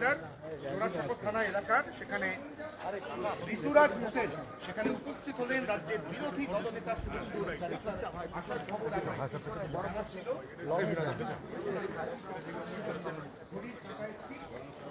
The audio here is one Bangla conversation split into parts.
বাজার জোড়াসাঁকো থানা এলাকার, সেখানে ঋতুরাজ মোটেল সেখানে উপস্থিত হলেন রাজ্যের বিরোধী দলনেতা অধিকারী। আসার ছিল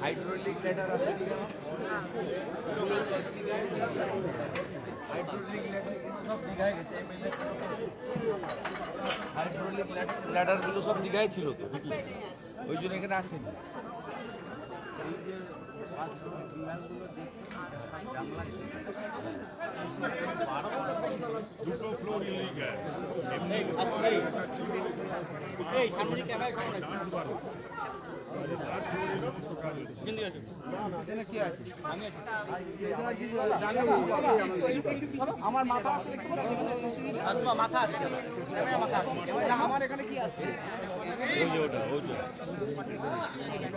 হাইড্রোলিক লেটার আছে কি? না? হাইড্রোলিক লেটারগুলো সব দীঘায় ছিল তো ওই জন্য এখানে আসেনি। দুটো ফ্লোর আমার মাথা আছে মাথা আছে মাথা আছে আমার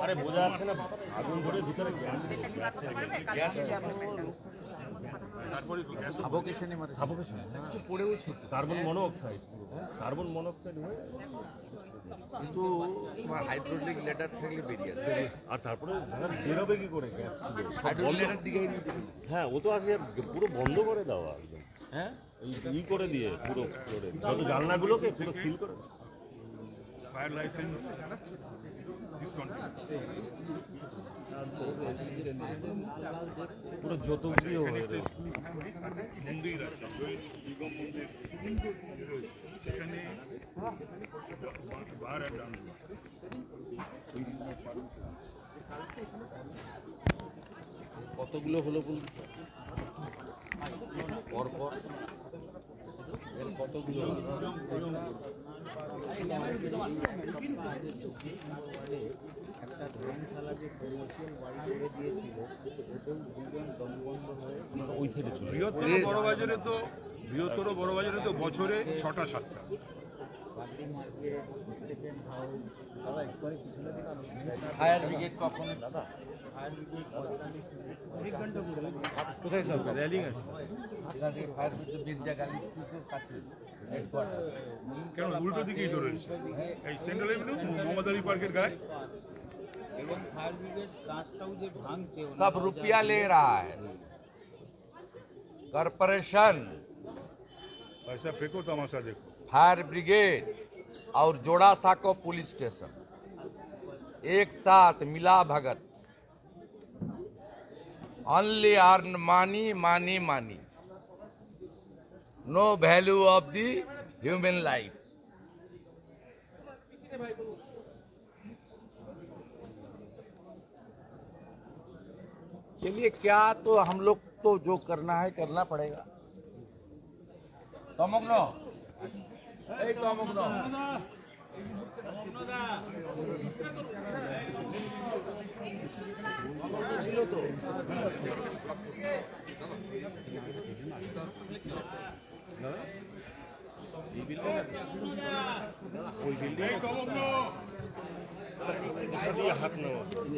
আরে বোঝা যাচ্ছে না, আগুন ধরে ভিতরে গ্যাস মানে কার্বন মনোঅক্সাইড কার্বন মনোঅক্সাইড হয়ে কিন্তু তোমার হাইড্রোলিক ল্যাডার থাকলে বেরিয়ে আসে। আর তারপরে বেরোবে কি করে গ্যাস? হাইড্রোলিক হ্যাঁ ও তো আজকে পুরো বন্ধ করে দেওয়া একদম। হ্যাঁ? ই করে দিয়ে পুরো করে যত জানলাগুলোকে পুরো সিল করে ফায়ার লাইসেন্স পুরো যত দিয়ে হয়ে স্কুল আছে, মন্দির আছে জৈন নিগম মন্দির। সেখানে বার ডান্স কতগুলো হলো বলুন পর পর এর কতগুলো হয়ে ওই সাইডে চলে বৃহত্তর বড় বাজারে তো বৃহত্তর বড় বাজারে তো বছরে ছটা সাতটা। ফায়ার ব্রিগেড কখন দাদা কোথায় চলবে র্যালিং আছে এখান থেকে ফায়ার ব্রিগেড বিরজা গালি কাছে হেডকোয়ার্টার কেন উল্টো দিকেই তো রয়েছে এই সেন্ট্রাল এভিনিউ মোহাম্মদ আলী পার্কের গায়ে এবং ফায়ার ব্রিগেড কাজটাও যে ভাঙছে ওনারা सब रुपया ले रहा है कॉरपोरेशन ऐसा फेंको तमाशा देखो फायर ब्रिगेड और जोड़ासा को पुलिस स्टेशन। एक साथ मिला भगत। Only earn money money money no value of the human life चलिए, क्या तो हम लोग तो जो करना है, करना पड़ेगा। तो हम এই তমগ্ন ছিল তো দিয়ে হাত নেওয়া তুমি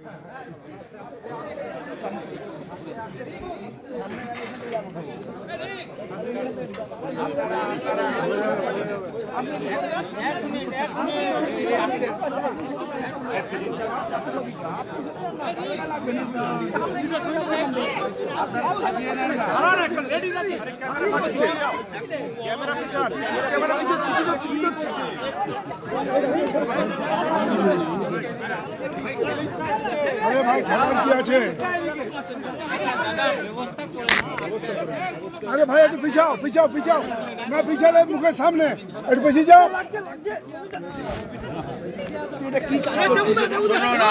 আমাদের ওটাও থাকুক টেমসিও থাকুক টেমসি ফায়ার ব্রিগেড আর ভাই, ঠাকুর কি আছে? আরে ভাই, একটু পিছাও পিছাও পিছাও। না, পিছালে মুখের সামনে। একটু বেশি যাও।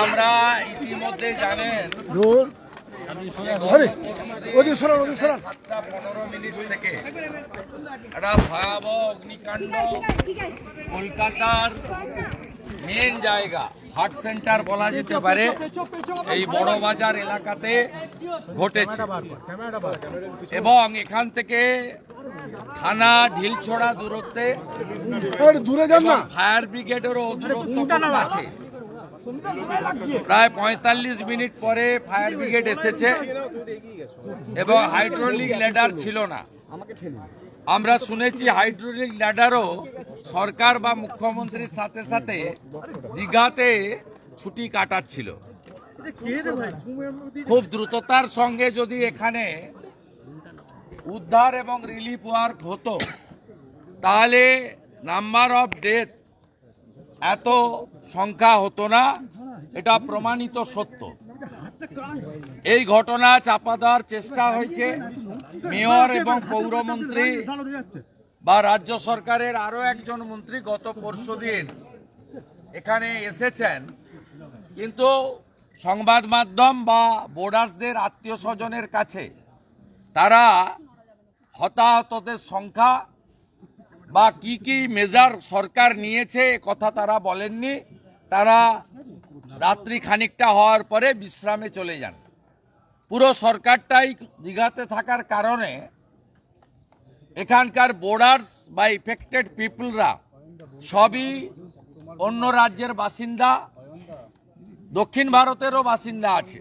আমরা ইতিমধ্যে জানেন অগ্নিকাণ্ড। কলকাতার মেন জায়গা হাট সেন্টার বলা যেতে পারে এই বড় বাজার এলাকাতে ঘটেছে। এবং এখান থেকে থানা ঢিলছড়া দূরত্বে দূরে যান না। ফায়ার ব্রিগেডেরও দূরত্ব আছে। প্রায় পঁয়তাল্লিশ মিনিট পরে ফায়ার ব্রিগেড এসেছে। এবং হাইড্রোলিক ল্যাডার ছিল না। আমরা শুনেছি হাইড্রোলিক ল্যাডারও সরকার বা মুখ্যমন্ত্রীর সাথে সাথে দীঘাতে ছুটি কাটাচ্ছিল। খুব দ্রুততার সঙ্গে যদি এখানে উদ্ধার এবং রিলিফ ওয়ার্ক হতো, তাহলে নাম্বার অফ ডেথ এত সংখ্যা হতো না, এটা প্রমাণিত সত্য। এই ঘটনা চাপা দেওয়ার চেষ্টা হয়েছে। মেয়র এবং পৌরমন্ত্রী বা রাজ্য সরকারের আরও একজন মন্ত্রী গত পরশু দিন এখানে এসেছেন। কিন্তু সংবাদ মাধ্যম বা বোর্ডার্সদের আত্মীয় স্বজনের কাছে তারা হতাহতদের সংখ্যা বা কি কি মেজার সরকার নিয়েছে কথা তারা বলেননি। তারা রাত্রি খানিকটা হওয়ার পরে বিশ্রামে চলে যান। পুরো সরকারটাই দীঘাতে থাকার কারণে এখানকার বোর্ডার্স বা ইফেক্টেড পিপলরা সবই অন্য রাজ্যের বাসিন্দা, দক্ষিণ ভারতেরও বাসিন্দা আছে।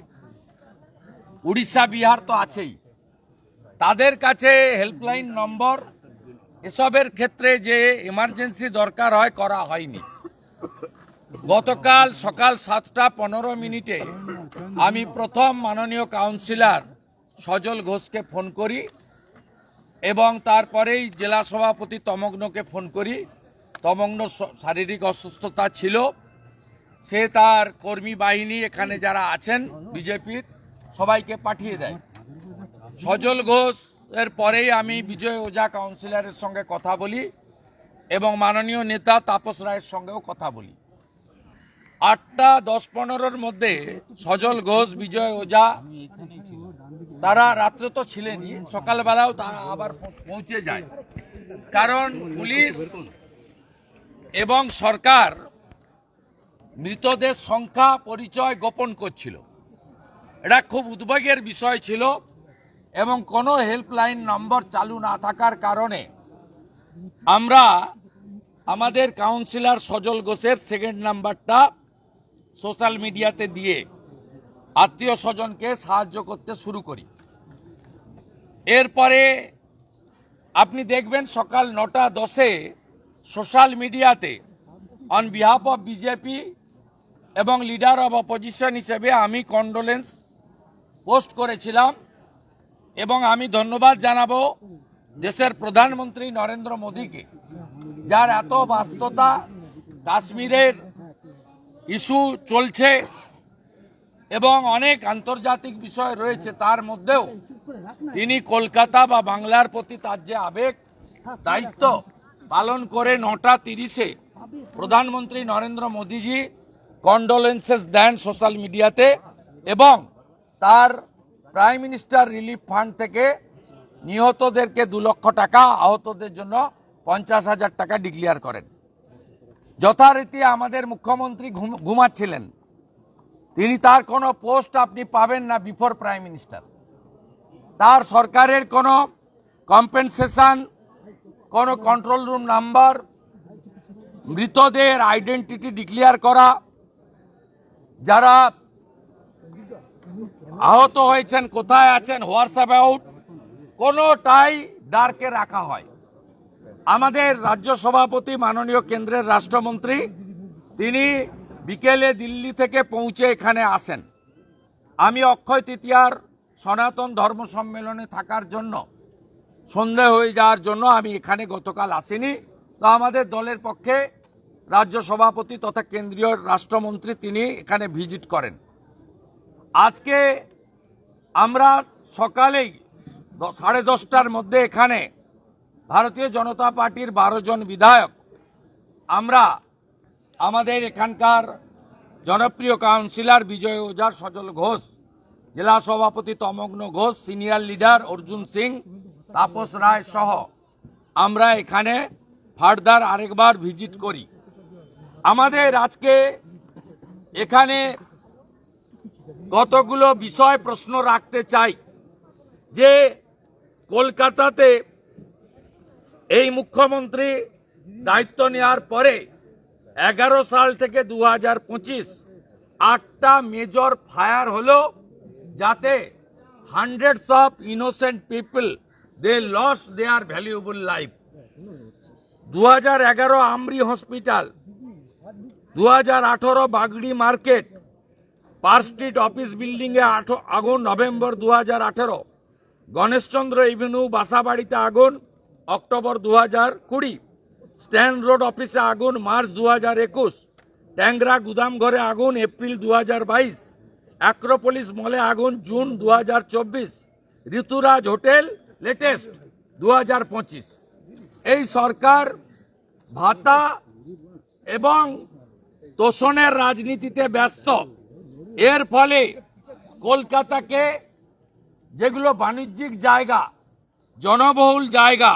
উড়িষ্যা, বিহার তো আছেই। তাদের কাছে হেল্পলাইন নম্বর এসবের ক্ষেত্রে যে এমার্জেন্সি দরকার হয়, করা হয়নি। গতকাল সকাল সাতটা পনেরো মিনিটে আমি প্রথম মাননীয় কাউন্সিলর সজল ঘোষকে ফোন করি এবং তারপরেই জেলা সভাপতি তমগ্নকে ফোন করি। তমগ্ন শারীরিক অসুস্থতা ছিল। সে তার কর্মী বাহিনী এখানে যারা আছেন বিজেপির, সবাইকে পাঠিয়ে দেয়। সজল ঘোষ এর পরেই আমি বিজয় ওঝা কাউন্সিলরের সঙ্গে কথা বলি এবং মাননীয় নেতা তাপস রায়ের সঙ্গেও কথা বলি। আটটা দশ পনেরোর মধ্যে সজল ঘোষ, বিজয় ওঝা, তারা রাত্রে তো ছিলেনই, সকালবেলাও তারা আবার পৌঁছে যায়। কারণ পুলিশ এবং সরকার মৃতদের সংখ্যা, পরিচয় গোপন করছিল। এটা খুব উদ্বেগের বিষয় ছিল এবং কোনো হেল্পলাইন নম্বর চালু না থাকার কারণে আমরা আমাদের কাউন্সিলর সজল ঘোষের সেকেন্ড নাম্বারটা সোশ্যাল মিডিয়াতে দিয়ে আত্মীয় স্বজনকে সাহায্য করতে শুরু করি। এরপরে আপনি দেখবেন সকাল নটা দশে সোশ্যাল মিডিয়াতে অন বিহাফ অফ বিজেপি এবং লিডার অব অপোজিশন হিসেবে আমি কন্ডোলেন্স পোস্ট করেছিলাম এবং আমি ধন্যবাদ জানাব দেশের প্রধানমন্ত্রী নরেন্দ্র মোদীকে, যার এত বাস্তবতা কাশ্মীরের ইস্যু চলছে এবং অনেক আন্তর্জাতিক বিষয় রয়েছে তার মধ্যেও। তিনি কলকাতা বা বাংলার প্রতি তার যে আবেগ, দায়িত্ব পালন করে নটা তিরিশে প্রধানমন্ত্রী নরেন্দ্র মোদীজি কন্ডোলেন্সেস দেন সোশ্যাল মিডিয়াতে এবং তার প্রাইম মিনিস্টার রিলিফ ফান্ড থেকে নিহতদেরকে দু লক্ষ টাকা, আহতদের জন্য পঞ্চাশ হাজার টাকা ডিক্লেয়ার করেন। যথারীতি আমাদের মুখ্যমন্ত্রী ঘুম- ঘুমাচ্ছিলেন। তিনি তার কোনো পোস্ট আপনি পাবেন না বিফোর প্রাইম মিনিস্টার। তার সরকারের কোনো কম্পেনসেশন, কোনো কন্ট্রোল রুম নাম্বার, মৃতদের আইডেন্টিটি ডিক্লেয়ার করা, যারা আহত হয়েছেন, কোথায় আছেন, হোয়াটসঅ্যাপ আউট কোনোটাই দ্বারকে রাখা হয়। আমাদের রাজ্য সভাপতি মাননীয় কেন্দ্রের রাষ্ট্রমন্ত্রী, তিনি বিকেলে দিল্লি থেকে পৌঁছে এখানে আসেন। আমি অক্ষয় তৃতীয়ার সনাতন ধর্ম সম্মেলনে থাকার জন্য, সন্ধে হয়ে যাওয়ার জন্য আমি এখানে গতকাল আসিনি। তো আমাদের দলের পক্ষে রাজ্য সভাপতি তথা কেন্দ্রীয় রাষ্ট্রমন্ত্রী তিনি এখানে ভিজিট করেন। আজকে আমরা সকালেই সাড়ে দশটার মধ্যে এখানে ভারতীয় জনতা পার্টির বারো জন বিধায়ক। আমরা আমাদের এখানকার জনপ্রিয় কাউন্সিলর বিজয় ওঝার সজল ঘোষ, জেলা সভাপতি তমগ্ন ঘোষ, সিনিয়র লিডার অর্জুন সিং, তাপস রায় সহ আমরা এখানে ফার্দার আরেকবার ভিজিট করি। আমাদের আজকে এখানে কতগুলো বিষয় প্রশ্ন রাখতে চাই। যে কলকাতাতে এই মুখ্যমন্ত্রী দায়িত্ব নেওয়ার পরে এগারো সাল থেকে দু হাজার পঁচিশ আটটা মেজর ফায়ার হলো যাতে hundreds of innocent people they lost their valuable life দু হাজার এগারো আমরি হসপিটাল দু হাজার আঠারো Bagri market Park Street office বিল্ডিংয়ে আঠো, আগুন, নভেম্বর দু হাজার আঠেরো। গণেশচন্দ্র এভিনিউ বাসাবাড়িতে আগুন অক্টোবর দু হাজার কুড়ি। স্ট্যান্ড রোড অফিসে আগুন, মার্চ দু হাজার একুশ। ট্যাংরা গুদাম ঘরে আগুন, এপ্রিল দু হাজার বাইশ। অ্যাক্রোপলিস মলে আগুন, জুন দু হাজার চব্বিশ। ঋতুরাজ হোটেল, লেটেস্ট দু হাজার পঁচিশ। এই সরকার ভাতা এবং তোষণের রাজনীতিতে ব্যস্ত। এর ফলে কলকাতাকে যেগুলো বাণিজ্যিক জায়গা, জনবহুল জায়গা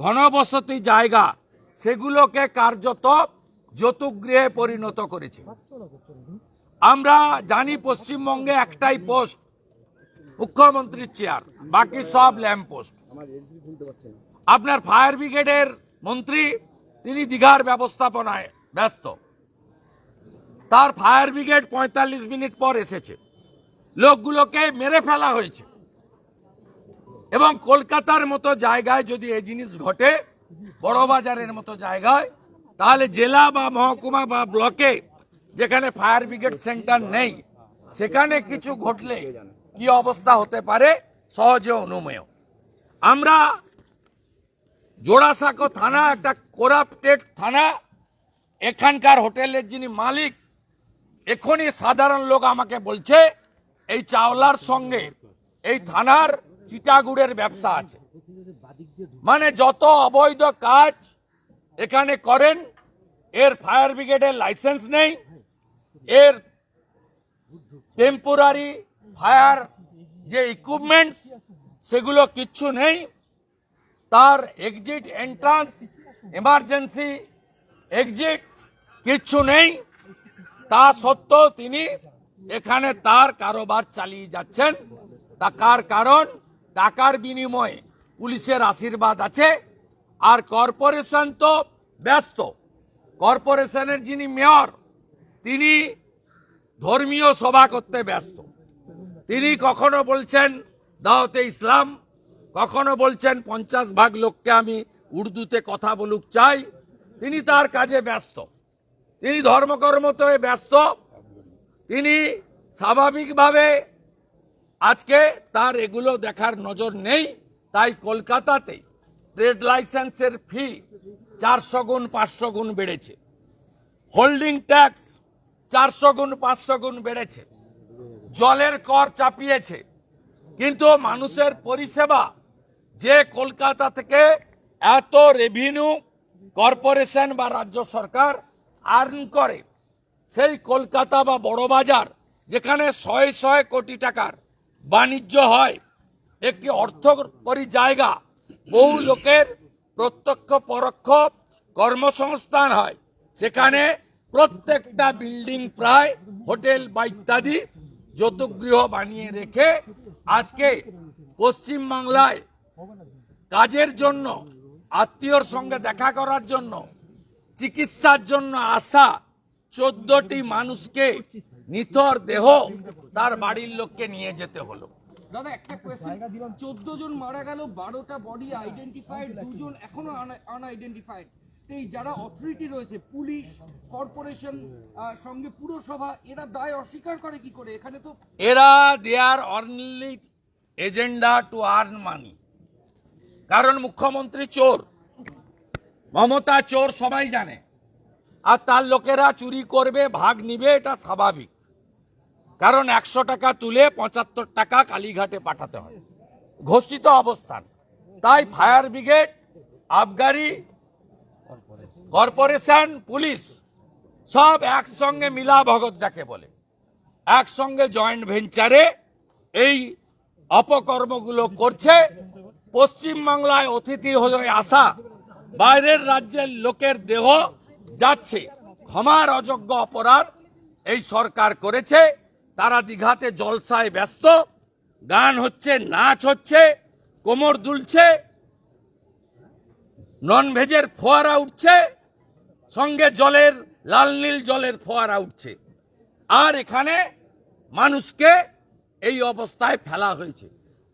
ঘনবসতি জায়গা, সেগুলোকে কার্যত যতুগৃহে পরিণত করেছে। আমরা জানি পশ্চিমবঙ্গে একটাই পোস্ট, মুখ্যমন্ত্রীর চেয়ার, বাকি সব ল্যাম্প পোস্ট। আপনার ফায়ার ব্রিগেডের মন্ত্রী, তিনি দীঘার ব্যবস্থাপনায় ব্যস্ত। তার ফায়ার ব্রিগেড পঁয়তাল্লিশ মিনিট পর এসেছে। লোকগুলোকে মেরে ফেলা হয়েছে। এবং কলকাতার মতো জায়গায় যদি এই জিনিস ঘটে বড় বাজারের মতো জায়গায়, তাহলে জেলা বা মহকুমা বা ব্লকে যেখানে ফায়ার ব্রিগেড সেন্টার নেই, সেখানে কিছু ঘটলে কি অবস্থা হতে পারে? সহজে অনুমেয়। আমরা জোড়াসাঁকো থানা, একটা কোরাপ্টেড থানা, এখানকার হোটেলের যিনি মালিক, এখনই সাধারণ লোক আমাকে বলছে, এই চাওলার সঙ্গে এই থানার চিটাগুড়ের ব্যবসা আছে। মানে যত অবৈধ কাজ এখানে করেন, এর ফায়ার ব্রিগেডের লাইসেন্স নেই, এর টেম্পোরারি ফায়ার যে ইকুইপমেন্টস সেগুলো কিচ্ছু নেই। তার এক্সিট এন্ট্রান্স এমার্জেন্সি এক্সিট কিচ্ছু নেই। তা সত্ত্বেও তিনি এখানে তার কারোবার চালিয়ে যাচ্ছেন। টাকার কারণ? টাকার বিনিময়ে পুলিশের আশীর্বাদ আছে, আর কর্পোরেশন তো ব্যস্ত। কর্পোরেশনের যিনি মেয়র, তিনি ধর্মীয় সভা করতে ব্যস্ত। তিনি কখনো বলছেন দাওতে ইসলাম কখনো বলছেন, পঞ্চাশ ভাগ লোককে আমি উর্দুতে কথা বলুক চাই তিনি তার কাজে ব্যস্ত। তিনি ধর্মকর্মতে ব্যস্ত। তিনি স্বাভাবিকভাবে আজকে তার এগুলো দেখার নজর নেই, তাই কলকাতাতে ট্রেড লাইসেন্সের ফি চারশো গুণ, পাঁচশো গুণ বেড়েছে। হোল্ডিং ট্যাক্স চারশো গুণ, পাঁচশো গুণ বেড়েছে। জলের কর চাপিয়েছে। কিন্তু মানুষের পরিষেবা যে কলকাতা থেকে এত রেভিনিউ কর্পোরেশন বা রাজ্য সরকার আর্ন করে, সেই কলকাতা বা বড়বাজার যেখানে শয়ে শয়ে কোটি টাকার বাণিজ্য হয়। একটি অর্থকরী জায়গা। বহু লোকের প্রত্যক্ষ পরোক্ষ কর্মসংস্থান হয়। সেখানে প্রত্যেকটা বিল্ডিং প্রায় হোটেল বা ইত্যাদি যতগৃহ বানিয়ে রেখে আজকে পশ্চিম বাংলায় কাজের জন্য, আত্মীয়র সঙ্গে দেখা করার জন্য, চিকিৎসার জন্য আসা চোদ্দটি মানুষকে নিথর দেহ তার বাড়ির লোককে নিয়ে যেতে হলো। দাদা একটা কোয়েশ্চেন জন মারা গেল বারোটা বডি আইডেন্টিফাইড দুজন এখনও আনআইডেন্টিফাইড এই যারা অথরিটি রয়েছে পুলিশ কর্পোরেশন সঙ্গে পুরসভা এরা দায় অস্বীকার করে কি করে? এখানে তো এরা only agenda to earn money কারণ মুখ্যমন্ত্রী চোর মমতা চোর সবাই জানে। আর তার লোকেরা চুরি করবে ভাগ নিবে এটা স্বাভাবিক। কারণ একশো টাকা তুলে পঁচাত্তর টাকা কালীঘাটে পাঠাতে হয়। ঘোষিত অবস্থান। তাই ফায়ার ব্রিগেড, আবগারি, কর্পোরেশন, পুলিশ সব একসঙ্গে মিলা ভগত যাকে বলে। একসঙ্গে জয়েন্ট ভেঞ্চারে এই অপকর্মগুলো করছে। পশ্চিমবাংলায় অতিথি হয়ে আসা বাইরের রাজ্যের লোকের দেহ যাচ্ছে। ক্ষমার অযোগ্য অপরাধ এই সরকার করেছে। তারা দীঘাতে জলসায় ব্যস্ত। গান হচ্ছে, নাচ হচ্ছে, কোমর দুলছে নন ভেজের ফোয়ারা উঠছে, সঙ্গে জলের, লাল নীল জলের ফোয়ারা উঠছে। আর এখানে মানুষকে এই অবস্থায় ফেলা হয়েছে।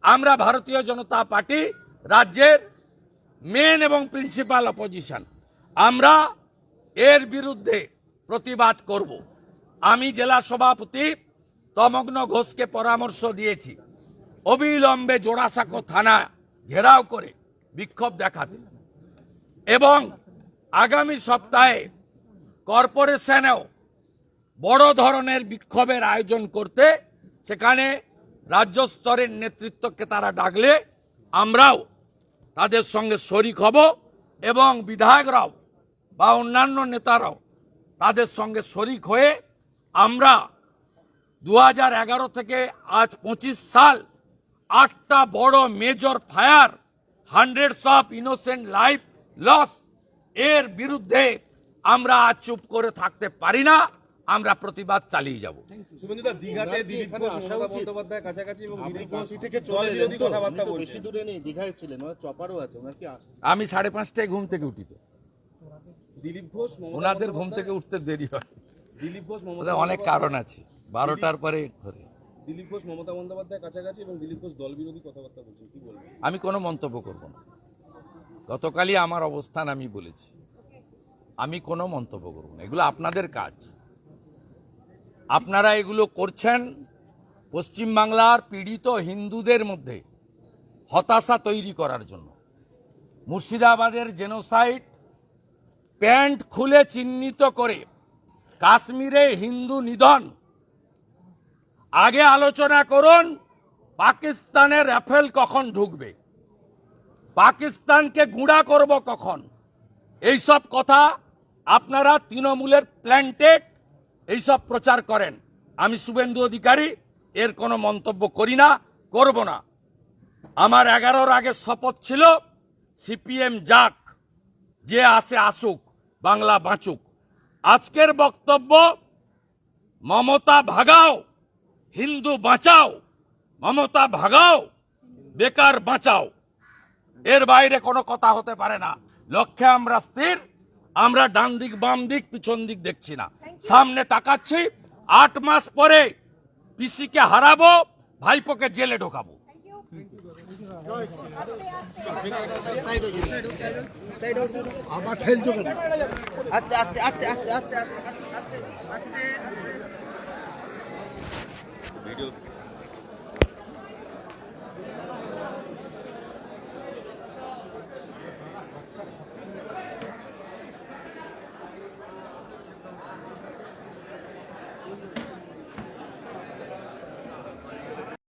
আমরা ভারতীয় জনতা পার্টি রাজ্যের মেন এবং প্রিন্সিপাল অপোজিশন আমরা এর বিরুদ্ধে প্রতিবাদ করব। আমি জেলা সভাপতি তমগ্ন ঘোষকে পরামর্শ দিয়েছি। অবিলম্বে জোড়াসাঁকো থানা ঘেরাও করে বিক্ষোভ দেখাতে। এবং আগামী সপ্তাহে কর্পোরেশনেও বড় ধরনের বিক্ষোভের আয়োজন করতে সেখানে রাজ্য স্তরের নেতৃত্বকে তারা ডাকলে আমরাও তাদের সঙ্গে শরিক হব এবং বিধায়করাও বা অন্যান্য নেতারাও তাদের সঙ্গে শরিক হয়ে আমরা দু হাজার এগারো থেকে আজ পঁচিশ সাল আটটা বড় major fire hundreds of innocent life loss এর বিরুদ্ধে আমরা আজ চুপ করে থাকতে পারি না আমরা প্রতিবাদ চালিয়ে যাব। আমি সাড়ে পাঁচটায় ঘুম থেকে উঠিত দিলীপ ঘোষ ওনাদের ঘুম থেকে উঠতে দেরি হয়। দিলীপ ঘোষ অনেক কারণ আছে। বারোটার পরে ঘরে। দিলীপ ঘোষ মমতা বন্দ্যোপাধ্যায় কাছাকাছি এবং দিলীপ ঘোষ দল বিরোধী কথাবার্তা বলছেন কি বলবেন? আমি কোনো মন্তব্য করব না। গতকালই আমার অবস্থান আমি বলেছি। আমি কোনো মন্তব্য করব না। এগুলো আপনাদের কাজ। আপনারা এগুলো করছেন পশ্চিমবাংলার পীড়িত হিন্দুদের মধ্যে হতাশা তৈরি করার জন্য। মুর্শিদাবাদের জেনোসাইট প্যান্ট খুলে চিহ্নিত করে কাশ্মীরে হিন্দু নিধন আগে আলোচনা করুন, পাকিস্তানের রাফেল কখন ঢুকবে? পাকিস্তানকে গুঁড়া করব কখন? এইসব কথা আপনারা তৃণমূলের প্ল্যান্টেড এইসব প্রচার করেন। আমি শুভেন্দু অধিকারী, এর কোনো মন্তব্য করি না, করব না। আমার এগারোর আগে শপথ ছিল, সিপিএম যাক, যে আসে আসুক, বাংলা বাঁচুক। আজকের বক্তব্য, মমতা ভাগাও। হিন্দু বাঁচাও মমতা ভাগাও বেকার বাঁচাও। এর বাইরে কোনো কথা হতে পারে না। লক্ষ্যে আমরা স্থির আমরা ডান দিক বাম দিক পিছন দিক দেখছি না। সামনে তাকাচ্ছি আট মাস পরে পিসিকে হারাবো ভাইপোকে জেলে ঢোকাবো। আবার ঠেলছো কেন? আস্তে আস্তে আস্তে আস্তে আস্তে আস্তে আস্তে আস্তে। వీడియో